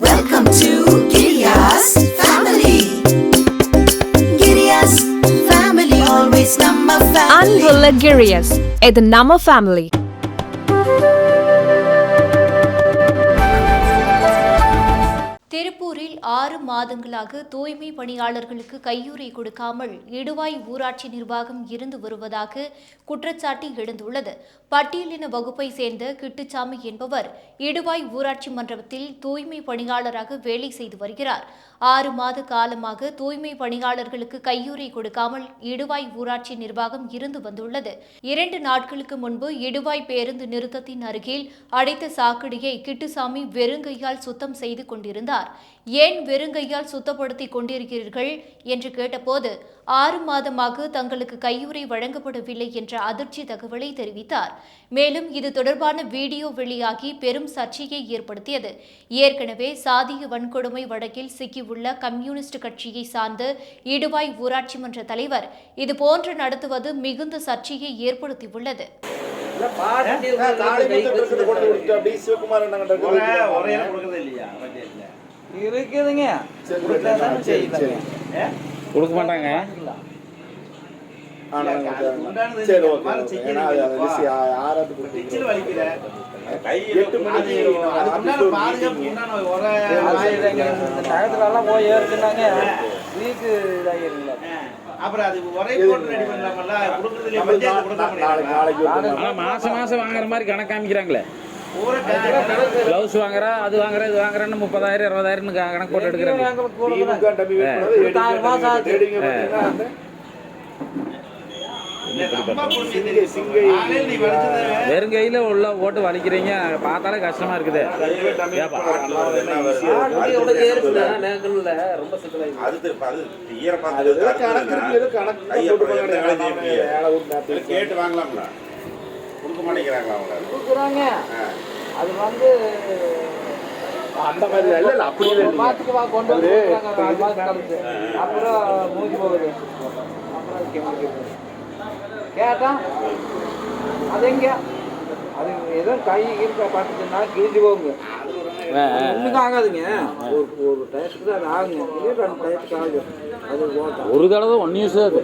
Welcome to Giriya's family. Giriya's family always number Namma family. Angulla Giriya's, the Namma family. திருப்பூரில் ஆறு மாதங்களாக தூய்மை பணியாளர்களுக்கு கையுறை கொடுக்காமல் இடுவாய் ஊராட்சி நிர்வாகம் இருந்து வருவதாக குற்றச்சாட்டு எழுந்துள்ளது. பட்டியலின வகுப்பை சேர்ந்த கிட்டுச்சாமி என்பவர் இடுவாய் ஊராட்சி மன்றத்தில் தூய்மை பணியாளராக வேலை செய்து வருகிறார். ஆறு மாத காலமாக தூய்மை பணியாளர்களுக்கு கையுறை கொடுக்காமல் இடுவாய் ஊராட்சி நிர்வாகம் இருந்து வந்துள்ளது. இரண்டு நாட்களுக்கு முன்பு இடுவாய் பேருந்து நிறுத்தத்தின் அருகில் அடைத்த சாக்கடையை கிட்டுசாமி வெறுங்கையால் சுத்தம் செய்து கொண்டிருந்தார். ஏன் வெறுங்கையால் சுத்தப்படுத்தி கொண்டிருக்கிறீர்கள் என்று கேட்டபோது ஆறு மாதமாக தங்களுக்கு கையுறை வழங்கப்படவில்லை என்ற அதிர்ச்சி தகவலை தெரிவித்தார். மேலும் இது தொடர்பான வீடியோ வெளியாகி பெரும் சர்ச்சையை ஏற்படுத்தியது. ஏற்கனவே சாதிய வன்கொடுமை வழக்கில் சிக்கியுள்ள கம்யூனிஸ்ட் கட்சியை சார்ந்த இடுவாய் ஊராட்சி மன்ற தலைவர் இதுபோன்று நடத்துவது மிகுந்த சர்ச்சையை ஏற்படுத்தியுள்ளது. இருக்குதுங்க. கொடுக்க மாட்டாங்க. சரி ஓகே. ஏன்னா அது அது ஆறாவது போய் ஏறுச்சுனாங்க வீக்கு இதாகிருங்களா? அப்புறம் அது ஒரே போட்டு ரெடி பண்ணலாமல்ல? நாளைக்கு மாசம் மாசம் வாங்குற மாதிரி கணக்கு காமிக்கிறாங்களே. பிளவுஸ் வாங்குறா அது வாங்குற இது வாங்குறேன்னு முப்பதாயிரம் இருபதாயிரம் கணக்கு போட்டு எடுக்கிறாங்க. வெறும் கையில உள்ள போட்டு வலிக்கிறீங்க. பார்த்தாலே கஷ்டமா இருக்குது. கேட்டு வாங்கலாம்ல கொடுக்க மாட்டேங்கிறாங்களா அவங்க கொடுக்குறாங்க. அது வந்து அந்த மாதிரி இல்ல, இல்ல, அப்படி இல்லை இல்லைங்க. மாத்துக்கு வா கொண்டு வந்து அப்புறம் மூஞ்சி போகுது. அப்புறம் கேட்டா அது எங்க அது ஏதோ கை இருக்க பட்டுச்சுன்னா கிழிஞ்சு போகுங்க. ஒன்றுக்கும் ஆகாதுங்க. ஒரு ஒரு டயத்துக்கு தான் அது ஆகுங்க. இதே ரெண்டு டயத்துக்கு ஆகுது அது ஓட்டம் ஒரு தடவை ஒன்னு யூஸ் அது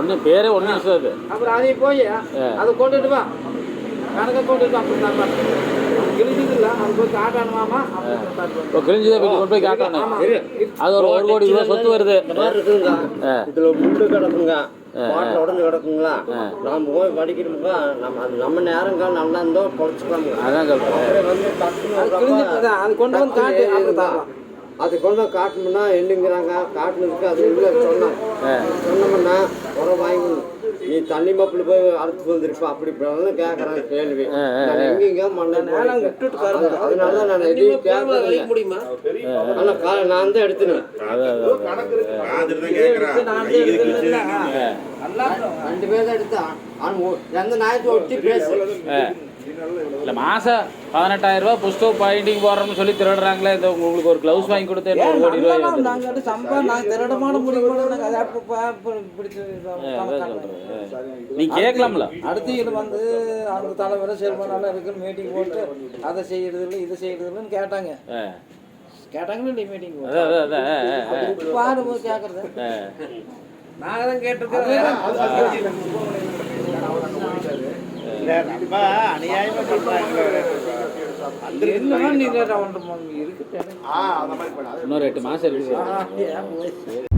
ஒன்னு பேரே ஒன்னு யூஸ் அது அப்புறம் அதையும் போய் அதை கொண்டுட்டு வா. கணக்கை கொண்டுட்டு அப்படி அது இப்போ கிழிஞ்சதை போய் கொண்டு போய் காட்டணும். அது ஒரு ஒரு கோடி ரூபாய் சொத்து வருது. இதுல முண்டு கிடக்குங்க. பாட்டில் உடஞ்சு கிடக்குங்களா? நாம போய் படிக்கணுங்க நம்ம அது நம்ம நேரங்கள் நல்லா இருந்தோ அதான் டக்குன்னு அது கொண்டு வந்து காட்டு அது கொண்டு வந்து காட்டணும்னா என்னங்கிறாங்க காட்டுனதுக்கு அது உள்ள சொன்னோம். சொன்னோம்னா உரம் வாங்கி நீ தண்ணி மப்பிள் போய் அறுத்து வந்திருப்ப அப்படி இப்படின்னு கேட்கறாங்க கேள்வி. நான் எங்கெங்க மண்ணை விட்டுட்டு பாருங்க. அதனால தான் நான் எதையும் கேட்கறேன் முடியுமா? ஆனா கா- நான் தான் எடுத்துனேன். கேட்குறான் ரெண்டு பேர் தான் எடுத்தா. இல்ல மாசம் பதினெட்டாயிரம் ரூபாய் புஸ்தகம் பைண்டிங் போடுறோம்னு சொல்லி திருடுறாங்களே இந்த உங்களுக்கு ஒரு கிளவுஸ் வாங்கி கொடுத்து ஒரு கோடி ரூபாய் வருது. நாங்க வந்து சம்பா நாங்க திருடமான. நீ கேட்கலாம்ல அடுத்து இது வந்து அந்த தலைவரை செல்வனால இருக்குன்னு மீட்டிங் போட்டு அதை செய்யறது இல்லை இதை செய்யறது இல்லைன்னு கேட்டாங்க இல்லை மீட்டிங். பாரு கேட்கறது ஆ. நாங்க தான் கேட்டிருக்கோம் ரொம்ப அநியாயமா ஒன்று இருக்கு ஆ, அந்த மாதிரி பண்ணு. அது இன்னொரு எட்டு மாசம் போய்